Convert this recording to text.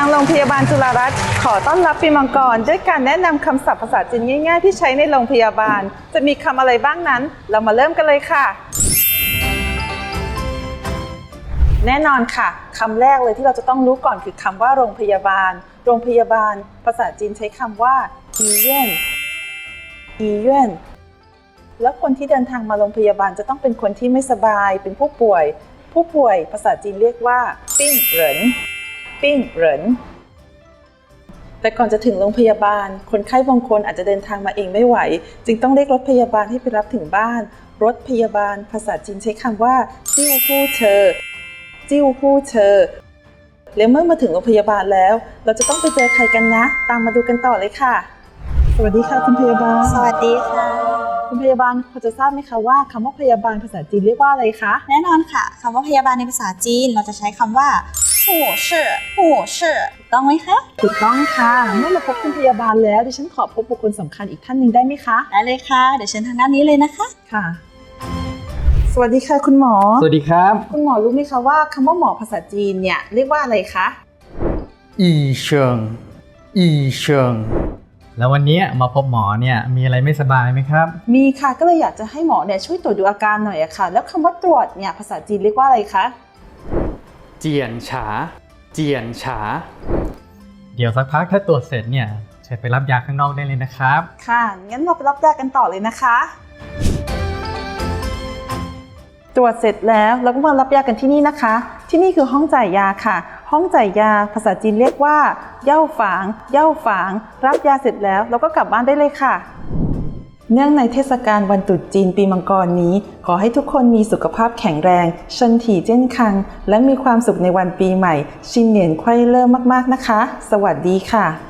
างโรงพยาบาลจุฬารัตน์ขอต้อนรับปีมังกร ด้วยการแนะนำคำศัพท์ภาษาจีนง่ายๆ ที่ใช้ในโรงพยาบาล จะมีคำอะไรบ้างนั้น เรามาเริ่มกันเลยค่ะ แน่นอนค่ะคำแรกเลยที่เราจะต้องรู้ก่อนคือคำว่าโรงพยาบาล โรงพยาบาล ภาษาจีนใช้คำว่าอีเย่นอีเย่นแล้วคนที่เดินทางมาโรงพยาบาลจะต้องเป็นคนที่ไม่สบายเป็นผู้ป่วย ผู้ป่วยภาษาจีนเรียกว่าปิ้งเหริน ปิ้งเหรินแต่ก่อนจะถึงโรงพยาบาล คนไข้บางคนอาจจะเดินทางมาเองไม่ไหว จึงต้องเรียกรถพยาบาลให้ไปรับถึงบ้าน รถพยาบาล ภาษาจีนใช้คำว่า จิ้วฮู้เชอจิ้วฮู้เชอแล้วเมื่อมาถึงโรงพยาบาลแล้ว เราจะต้องไปเจอใครกันนะ ตามมาดูกันต่อเลยค่ะ สวัสดีค่ะคุณพยาบาล สวัสดีค่ะ คุณพยาบาลพอจะทราบไหมคะว่าคำว่าพยาบาลภาษาจีนเรียกว่าอะไรคะ แน่นอนค่ะคำว่าพยาบาลในภาษาจีน เราจะใช้คำว่า ผู้ชื่อผู้ชื่อถูกต้องไหมคะถูกต้องค่ะเมื่อเราพบคุณพยาบาลแล้วดิฉันขอพบบุคคลสำคัญอีกท่านหนึ่งได้ไหมคะได้เลยค่ะ เดี๋ยวเชิญทางด้านนี้เลยนะคะ ค่ะ สวัสดีค่ะคุณหมอ สวัสดีครับคุณหมอรู้ไหมคะว่าคำว่าหมอภาษาจีนเนี่ยเรียกว่าอะไรคะ อีเชิงอีเชิงแล้ววันนี้มาพบหมอเนี่ยมีอะไรไม่สบายไหมครับ มีค่ะก็เลยอยากจะให้หมอเนี่ยช่วยตรวจดูอาการหน่อยอะค่ะ แล้วคำว่าตรวจเนี่ยภาษาจีนเรียกว่าอะไรคะ เจียนฉา เจียนฉา เดี๋ยวสักพักถ้าตรวจเสร็จเนี่ยเชิญไปรับยาข้างนอกได้เลยนะครับ ค่ะ งั้นเราไปรับยากันต่อเลยนะคะ ตรวจเสร็จแล้วเราก็มารับยากันที่นี่นะคะ ที่นี่คือห้องจ่ายยาค่ะ ห้องจ่ายยาภาษาจีนเรียกว่า เย่าฝาง เย่าฝาง รับยาเสร็จแล้วเราก็กลับบ้านได้เลยค่ะ เนื่องในเทศกาลวันตรุษจีนปีมังกรนี้ ขอให้ทุกคนมีสุขภาพแข็งแรงชันถี่เจ้นคัง และมีความสุขในวันปีใหม่ ชินเหนียนไขว้เล่มมากๆนะคะ สวัสดีค่ะ